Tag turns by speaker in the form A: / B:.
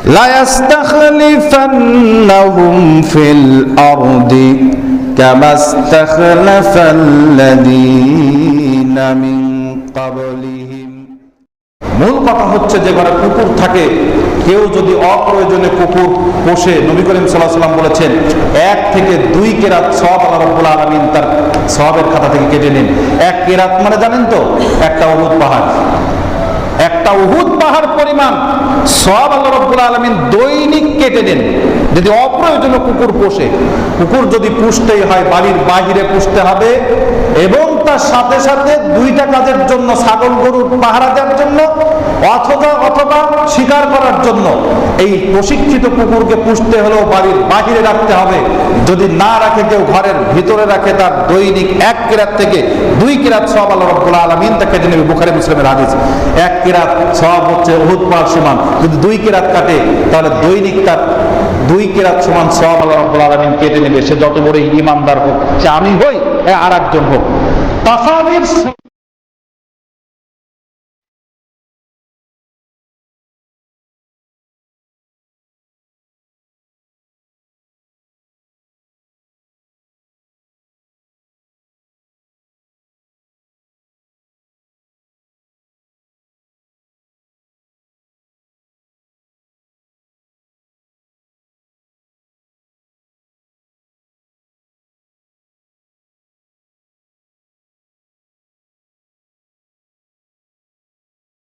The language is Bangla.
A: لا يستخلفنهم في الأرض كما استخلف الذين من قبلهم মূল কথা হচ্ছে যে ঘরে কুকুর থাকে কেউ যদি অপ্রয়োজনে কুকুর পোষে নবী করিম সাল্লাহ সাল্লাম বলেছেন এক থেকে দুই কেরাত সব আল্লাহ রব্বুল আলমিন তার সবের খাতা থেকে কেটে নিন এক কেরাত মানে জানেন তো একটা অবুধ পাহাড় একটা উহুদ পাহাড় পরিমাণ সব আল্লাহ রব্বুল আলমিন দৈনিক কেটে নেন যদি অপ্রয়োজনীয় কুকুর পোষে, কুকুর যদি পুষতেই হয়, বাড়ির বাহিরে পুষতে হবে এবং তার সাথে সাথে দুইটা কাজের জন্য ছাগল গরুর পাহারা দেওয়ার জন্য অথবা অথবা শিকার করার জন্য এই প্রশিক্ষিত কুকুরকে পুষতে হলেও বাড়ির বাহিরে রাখতে হবে। যদি না রাখে কেউ ঘরের ভিতরে রাখে, তার দৈনিক এক কেরাত থেকে দুই কেরাত সব আল্লাহ আলমিন, তাকে জেনে বুখারি মুসলিমের হাদিস। এক কেরাত সব হচ্ছে উহুদ পাহাড় সমান। যদি দুই কেরাত কাটে, তাহলে দৈনিক তার দুই কেরাত সমান সব আল্লাহ রব্বুল আলমিন কেটে নেবে। সে যত বড় ইমানদার হোক, সে আমি হই আর একজন হোক। তাসাবির